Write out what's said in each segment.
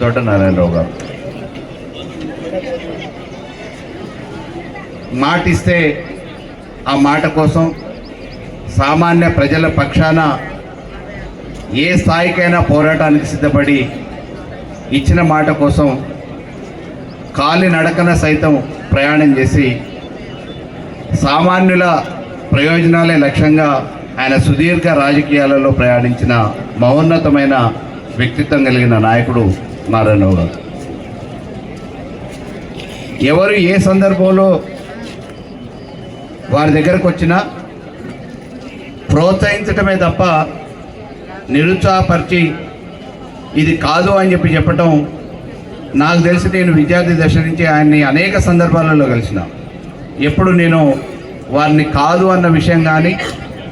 తోట నారాయణరావు గారు. మాట ఇస్తే ఆ మాట కోసం సామాన్య ప్రజల పక్షాన ఏ స్థాయికైనా పోరాటానికి సిద్ధపడి ఇచ్చిన మాట కోసం కాలి నడకన సైతం ప్రయాణం చేసి సామాన్యుల ప్రయోజనాలే లక్ష్యంగా ఆయన సుదీర్ఘ రాజకీయాలలో ప్రయాణించిన మహోన్నతమైన వ్యక్తిత్వం కలిగిన నాయకుడు నారాయణరావు గారు ఎవరు ఏ సందర్భంలో వారి దగ్గరకు వచ్చినా ప్రోత్సహించటమే తప్ప నిరుత్సాహపరిచి ఇది కాదు అని చెప్పి చెప్పటం నాకు తెలిసి నేను విద్యార్థి దశ నుంచి ఆయన్ని అనేక సందర్భాలలో కలిసిన. ఎప్పుడు నేను వారిని కాదు అన్న విషయం కానీ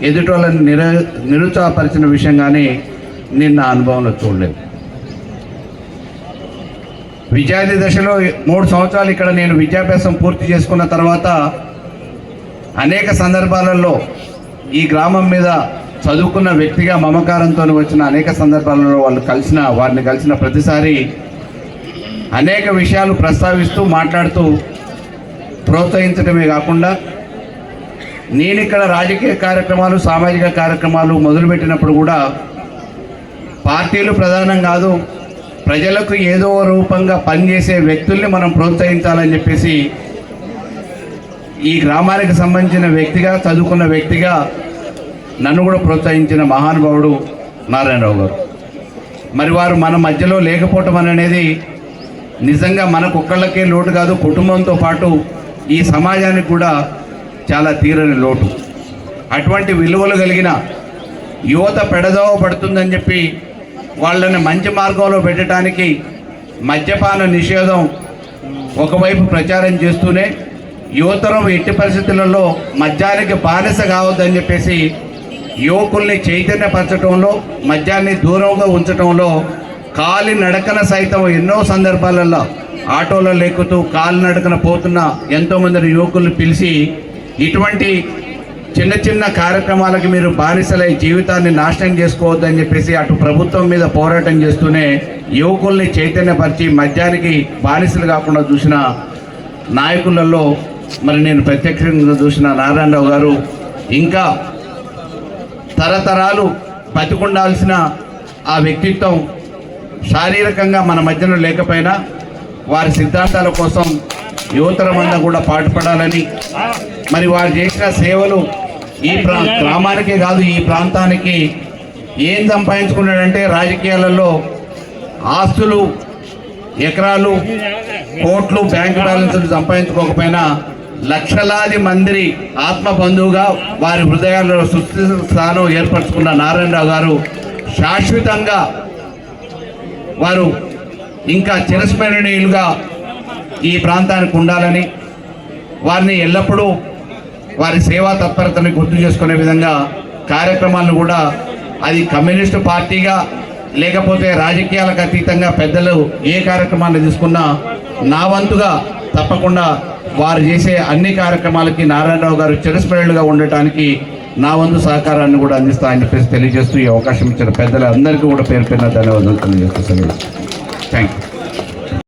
ఎదుటోళ్ళని నిర నిరుత్సాహపరిచిన విషయం కానీ నేను నా అనుభవంలో చూడలేదు. విద్యార్థి దశలో మూడు సంవత్సరాలు ఇక్కడ నేను విద్యాభ్యాసం పూర్తి చేసుకున్న తర్వాత అనేక సందర్భాలలో ఈ గ్రామం మీద చదువుకున్న వ్యక్తిగా మమకారంతో వచ్చిన అనేక సందర్భాలలో వాళ్ళు కలిసిన వారిని కలిసిన ప్రతిసారి అనేక విషయాలు ప్రస్తావిస్తూ మాట్లాడుతూ ప్రోత్సహించడమే కాకుండా నేను ఇక్కడ రాజకీయ కార్యక్రమాలు సామాజిక కార్యక్రమాలు మొదలుపెట్టినప్పుడు కూడా పార్టీలు ప్రధానం కాదు ప్రజలకు ఏదో రూపంగా పనిచేసే వ్యక్తుల్ని మనం ప్రోత్సహించాలని చెప్పేసి ఈ గ్రామానికి సంబంధించిన వ్యక్తిగా చదువుకున్న వ్యక్తిగా నన్ను కూడా ప్రోత్సహించిన మహానుభావుడు నారాయణరావు గారు. మరి వారు మన మధ్యలో లేకపోవటం అనేది నిజంగా మనకు ఒక్కళ్ళకే లోటు కాదు కుటుంబంతో పాటు ఈ సమాజానికి కూడా చాలా తీరని లోటు. అటువంటి విలువలు కలిగిన యువత పెడదోవ పడుతుందని చెప్పి వాళ్ళని మంచి మార్గంలో పెట్టడానికి మద్యపాన నిషేధం ఒకవైపు ప్రచారం చేస్తూనే యువతరం ఎట్టి పరిస్థితులలో మద్యానికి బానిస కావద్దని చెప్పేసి యువకుల్ని చైతన్యపరచడంలో మద్యాన్ని దూరంగా ఉంచడంలో కాలి నడకన సైతం ఎన్నో సందర్భాలలో ఆటోలో లేకుతూ కాలి నడకన పోతున్న ఎంతోమంది యువకుల్ని పిలిచి ఇటువంటి చిన్న చిన్న కార్యక్రమాలకి మీరు బానిసలై జీవితాన్ని నాశనం చేసుకోవద్దని చెప్పేసి అటు ప్రభుత్వం మీద పోరాటం చేస్తూనే యువకుల్ని చైతన్యపరిచి మద్యానికి బానిసలు కాకుండా చూసిన నాయకులలో మరి నేను ప్రత్యక్షంగా చూసిన నారాయణరావు గారు ఇంకా తరతరాలు బతికుండాల్సిన ఆ వ్యక్తిత్వం శారీరకంగా మన మధ్యలో లేకపోయినా వారి సిద్ధాంతాల కోసం యువతరమంతా కూడా పాటుపడాలని మరి వారు చేసిన సేవలు ఈ ప్రా గ్రామానికే కాదు ఈ ప్రాంతానికి ఏం సంపాదించుకున్నాడంటే రాజకీయాలలో ఆస్తులు ఎకరాలు కోట్లు బ్యాంక్ బ్యాలెన్సులు సంపాదించుకోకపోయినా లక్షలాది మంది ఆత్మ బంధువుగా వారి హృదయాల్లో సుస్థి స్థానం ఏర్పరచుకున్న నారాయణరావు గారు శాశ్వతంగా వారు ఇంకా చిరస్మరణీయులుగా ఈ ప్రాంతానికి ఉండాలని వారిని ఎల్లప్పుడూ వారి సేవా తత్పరతని గుర్తు చేసుకునే విధంగా కార్యక్రమాలను కూడా అది కమ్యూనిస్టు పార్టీగా లేకపోతే రాజకీయాలకు అతీతంగా పెద్దలు ఏ కార్యక్రమాన్ని తీసుకున్నా నా వంతుగా తప్పకుండా వారు చేసే అన్ని కార్యక్రమాలకి నారాయణరావు గారు చిరస్మరణులుగా ఉండటానికి నా వంతు సహకారాన్ని కూడా అందిస్తామని చెప్పేసి తెలియజేస్తూ ఈ అవకాశం ఇచ్చిన పెద్దలందరికీ కూడా పేరు పేరున ధన్యవాదాలు తెలియజేస్తూ థ్యాంక్ యూ